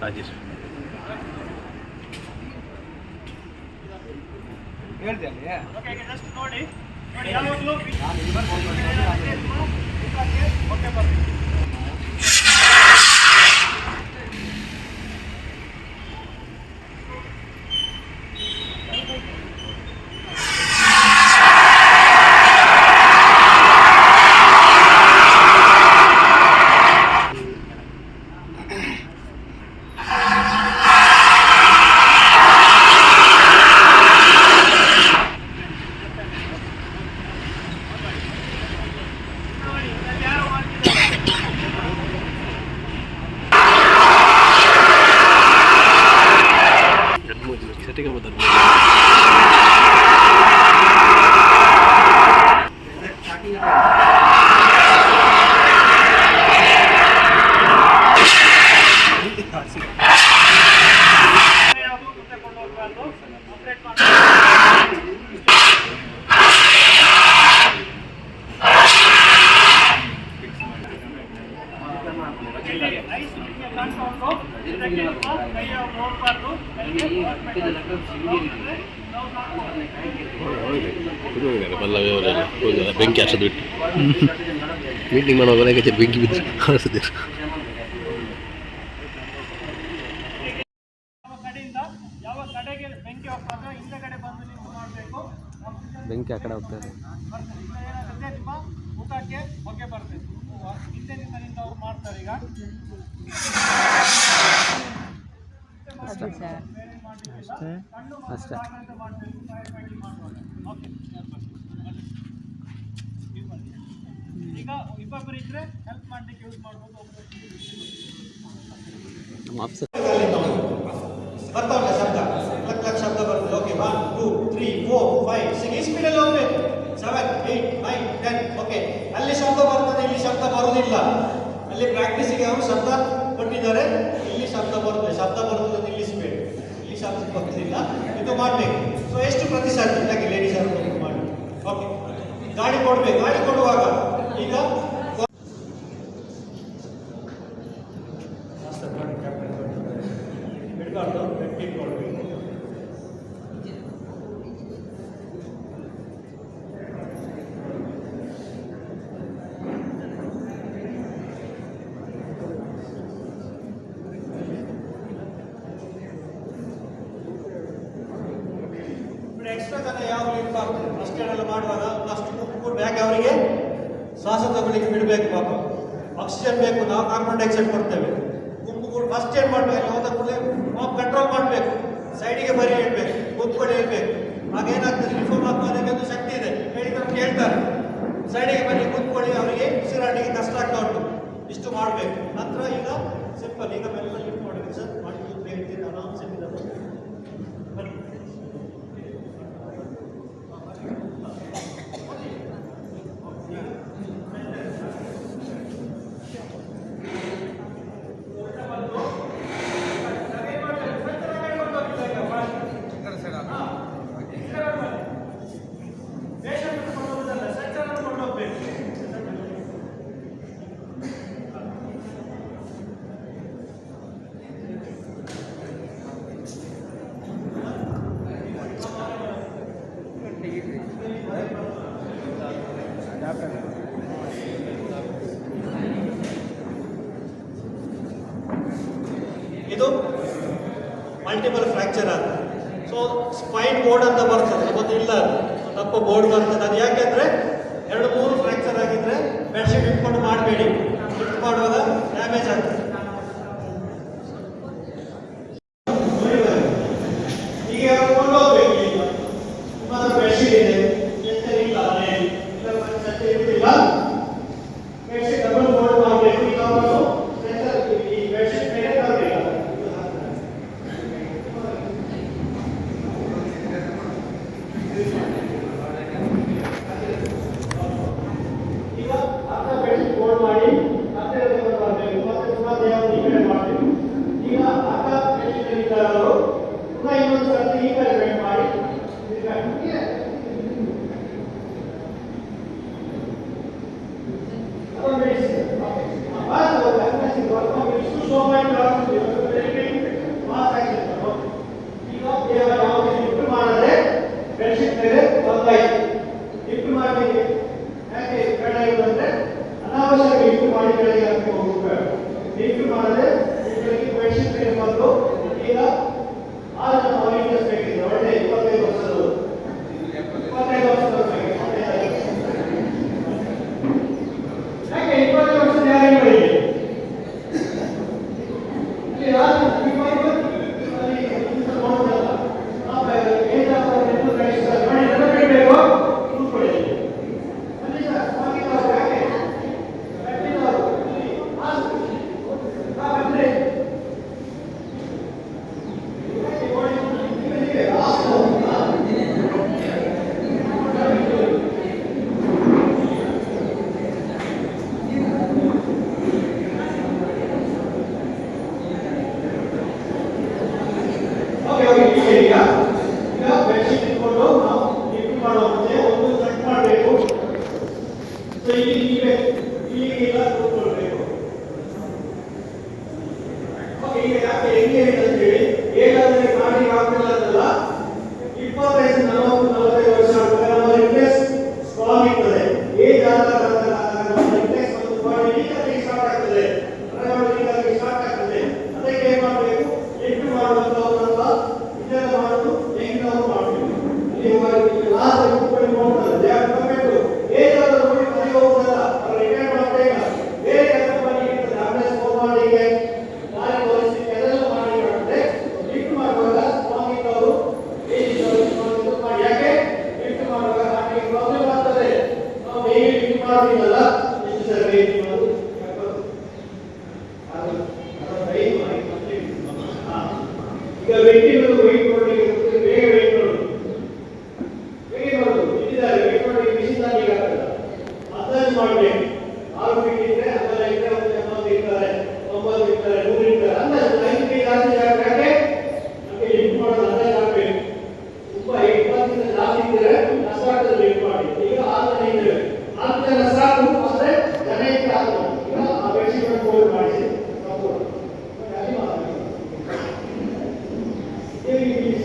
ರಾಜೇಶ್ ಸೆಟ್ಟಿಗೆ ಪಲ್ಲವಿ ಅವರೆಲ್ಲ ಹೋಗಿದ್ದಾರೆ ಬೆಂಕಿ ಹಚ್ಚೋದು ಬಿಟ್ಟು ಮೀಟಿಂಗ್ ಮಾಡೋ ಮನೆಗೆ ಬೆಂಕಿ ಬಿದ್ದು ಕಾಣಿಸಿದ್ದೀರಿ ಬೆಂಕಿ ಆ ಕಡೆ ಹೋಗ್ತಾರೆ ಊಟಕ್ಕೆ ಹೊಗೆ ಅವ್ರು ಮಾಡ್ತಾರೆ ಈಗ. ಅಷ್ಟೇ. ಈಗ ಇಬ್ಬೊಬ್ಬರು ಇದ್ರೆ ಹೆಲ್ಪ್ ಮಾಡ್ಲಿಕ್ಕೆ ಯೂಸ್ ಮಾಡ್ಬೋದು ಬರ್ತಾವಲ್ಲ ಶಬ್ದ. ಕ್ಲಕ್ ಕ್ಲಕ್ ಶಬ್ದ ಬರ್ತದೆ okay one two three four five six ಸ್ಪೀಡಲ್ಲಿ ಹೋಗ್ಬೇಕು. Seven eight nine ten okay ಅಲ್ಲಿ ಶಬ್ದ ಬರ್ತದೆ ಇಲ್ಲಿ ಶಬ್ದ ಬರೋದಿಲ್ಲ. ಅಲ್ಲಿ ಪ್ರಾಕ್ಟೀಸಿಗೆ ಅವರು ಶಬ್ದ ಕೊಟ್ಟಿದ್ದಾರೆ? ಇಲ್ಲಿ ಶಬ್ದ ಬರ್ತದೆ ಇಲ್ಲಿ ಇದು ಮಾಡಬೇಕು. ಸೊ ಎಷ್ಟು ಪ್ರತಿಶತ? ಲೇಡೀಸ್ ಅವರು ಮಾಡಿ ಓಕೆ ಗಾಡಿ ಕೊಡ್ಬೇಕು. ಗಾಡಿ ಕೊಡುವಾಗ ಈಗ ಎಷ್ಟು ಜನ ಫಸ್ಟ್ ಏಡ್ ಎಲ್ಲ ಮಾಡುವಾಗ ಫಸ್ಟ್ ಮೂರು ಬ್ಯಾಗ್ ಅವರಿಗೆ ಶ್ವಾಸ ತಗೊಳ್ಳಿಕ್ಕೆ ಬಿಡಬೇಕು ಪಾಪ. ಆಕ್ಸಿಜನ್ ಬೇಕು, ನಾವು ಕಾರ್ಬನ್ ಡೈಆಕ್ಸೈಡ್ ಕೊಡ್ತೇವೆ. ಗುಂಪುಗಳು ಫಸ್ಟ್ ಏನು ಮಾಡಬೇಕು? ಹೋದ ಕೂಡಲೇ ನಾವು ಕಂಟ್ರೋಲ್ ಮಾಡಬೇಕು. ಸೈಡಿಗೆ ಬರೀ ಇಡಬೇಕು, ಕೂತ್ಕೊಳ್ಳಿ ಇಡಬೇಕು. ಆಗೇನಾಗ್ತದೆ ರಿಫಾರ್ಮ್ ಹಾಕೋದಕ್ಕೆ ಒಂದು ಶಕ್ತಿ ಇದೆ. ಹೇಳಿದ್ರೆ ಕೇಳ್ತಾರೆ. ಸೈಡಿಗೆ ಬರೀ ಕೂತ್ಕೊಳ್ಳಿ. ಅವರಿಗೆ ಉಸಿರಾಡಲಿಕ್ಕೆ ಕಷ್ಟ ಆಗ್ತಾ ಉಂಟು. ಇಷ್ಟು ಮಾಡಬೇಕು. ನಂತರ ಈಗ ಸಿಂಪಲ್ ಈಗ ಬೆಲ್ಲ ಲಿಫ್ಟ್ ಮಾಡಬೇಕು ಸರ್. ಮಾಡಿ ಹೇಳ್ತೀನಿ. ಆರಾಮ್ಸೆ ಮಲ್ಟಿಪಲ್ ಫ್ರ್ಯಾಕ್ಚರ್ ಆದ ಸೊ ಸ್ಪೈನ್ ಬೋರ್ಡ್ ಅಂತ ಬರ್ತದೆ. ಗೊತ್ತಿಲ್ಲ ತಪ್ಪ ಬೋರ್ಡ್ ಬರ್ತದೆ. ಅದು ಯಾಕೆಂದ್ರೆ ಎರಡು ಮೂರು ಫ್ರ್ಯಾಕ್ಚರ್ ಆಗಿದ್ರೆ ಬೆಡ್ಶೀಟ್ ಇಟ್ಕೊಂಡು ಮಾಡಬೇಡಿ. ಇಟ್ಕೊಂಡು ಮಾಡುವಾಗ ಡ್ಯಾಮೇಜ್ ಆಗ್ತದೆ. so my God, ಈಗ ಯಾಕೆ ಹೆಂಗೆ ಅಂತೇಳಿ ಹೇಗಾದ್ರೆ ನಾಡಿಗೆ ಆಗ್ತಿಲ್ಲ ಇಪ್ಪತ್ತೈದು ನಲವತ್ತು ನಲವತ್ತೈದು ಮಾಡಿ ಆರು ಫೀಟ್ ಇದ್ರೆ ಆಮೇಲೆ ಇದ್ರೆ ಒಂದು ಎಂಬತ್ತು ಇರ್ತಾರೆ, ತೊಂಬತ್ತು ಇರ್ತಾರೆ, ನೂರು ಇರ್ತಾರೆ. ಅಂದಾಜು ಐದು ಫೀಟ್ ಜಾಸ್ತಿ ಆಗಬೇಕಾದ್ರೆ ನಮಗೆ ಲಿಫ್ಟ್ ಮಾಡೋದು ಅಂದಾಜು ಆಗಬೇಕು ತುಂಬ ಇಪ್ಪತ್ತಿಂದ ಜಾಸ್ತಿ ಇದ್ರೆ ಕಷ್ಟ ಲಿಫ್ಟ್ ಮಾಡಿ. ಈಗ ಆರು ಜನ ಇದ್ದೇವೆ ಸಾಕು ಆದರೆ ಈಗ ಆ ಬೆಡ್ಶೀಟ್ ಮಾಡಿಸಿ ತಪ್ಪು ಅಲ್ಲಿ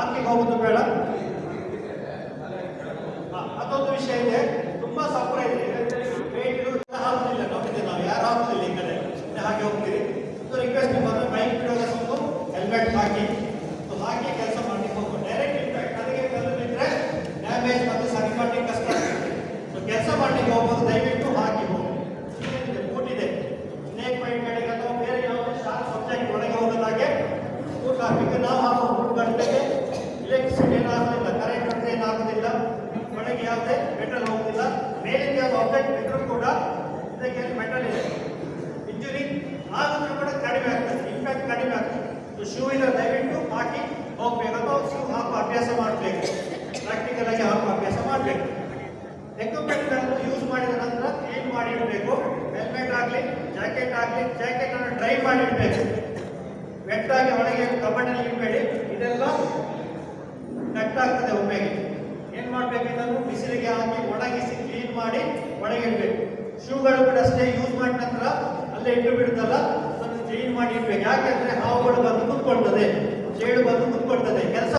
ಬಾಕಿ ಹೋಗೋದು ಬೇಡ. ಮತ್ತೊಂದು ವಿಷಯ ಇದೆ. ತುಂಬಾ ಸಂಭ್ರ ಇದೆ. ಎಕ್ವಿಪ್ಮೆಂಟ್ಗಳನ್ನು ಯೂಸ್ ಮಾಡಿದ ನಂತರ ಕ್ಲೀನ್ ಮಾಡಿ ಇಡಬೇಕು ಹೆಲ್ಮೆಟ್ ಆಗಲಿ ಜಾಕೆಟ್ ಆಗಲಿ ಜಾಕೆಟನ್ನು ಡ್ರೈ ಮಾಡಿ ಇಡಬೇಕು ಆಗಿ ಒಳಗೆ ಕಬಡ್ಡಲ್ಲಿ ಇಡಬೇಡಿ. ಇದೆಲ್ಲ ಕಟ್ಟಾಗ್ತದೆ ಒಮ್ಮೆಗೆ. ಏನು ಮಾಡಬೇಕು ಬಿಸಿಲಿಗೆ ಹಾಕಿ ಒಣಗಿಸಿ ಕ್ಲೀನ್ ಮಾಡಿ ಒಳಗೆ ಇಡಬೇಕು. ಶೂಗಳು ಕೂಡ ಅಷ್ಟೇ ಯೂಸ್ ಮಾಡಿದ ನಂತರ ಅಲ್ಲೇ ಇಟ್ಟು ಬಿಡುತ್ತಲ್ಲ ಅದನ್ನು ಕ್ಲೀನ್ ಮಾಡಿ ಇಡ್ಬೇಕು. ಯಾಕೆಂದರೆ ಹಾವುಗಳು ಬಂದು ಕುತ್ಕೊಳ್ತದೆ. ಚೇಳು ಬಂದು ಕುತ್ಕೊಳ್ತದೆ. ಕೆಲಸ